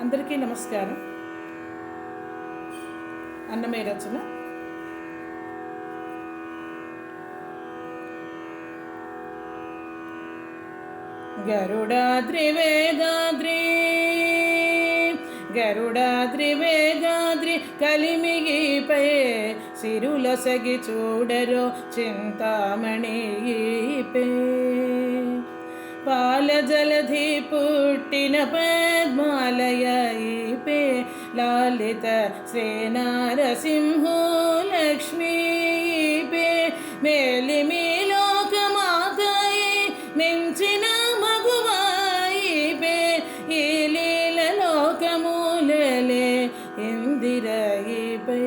అందరికీ నమస్కారం. అన్నమయ్య రచన. గరుడాద్రి వేదాద్రి గరుడాద్రి సిరుల సగి సిరులొసగి చూడరో చింతామణిపే పాల జలధి పుట్టిన పద్మాల లాలిత శ్రీనారసింహో లక్ష్మీ పే మేలిమి లోకమాతాయి మించిన మగువాయి పే ఈ లీల లోకమూలలే ఇందిరయిపై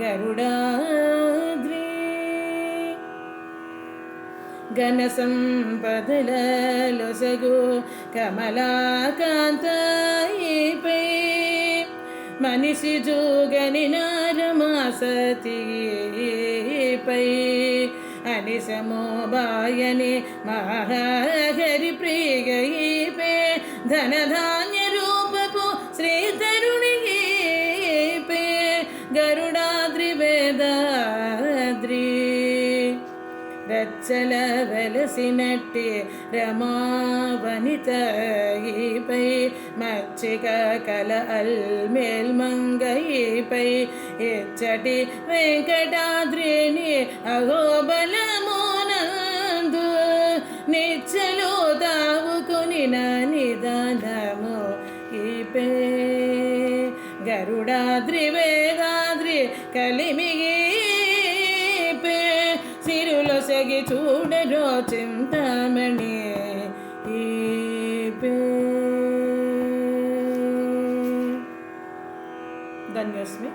గరుడాద్రి ఘన సంపదలొసగు కమలాకాంతపై ಮನಿಸಿ ಜೋಗನಿನಾರಮಾಸತಿ ಪೈ ಅನಿಸಮೋ ಬಾಯನಿ ಮಹಾಹರಿ ಪ್ರಿಯೈ ಪೇ ಧನಧಾನ್ಯ రచ్చల వెలసినట్టి రమావనిత ఈపై మచ్చిక కల అల్మేల్ అల్మేల్మంగయిపై ఎచ్చటి వెంకటాద్రిని అహోబలమునందు నిచ్చలు దావుకుని నిదానము ఈపే గరుడాద్రి వేదాద్రి కలిమిగి సిరులొసగి చూడరో చింతమణి ఈ ధన్యోస్మి.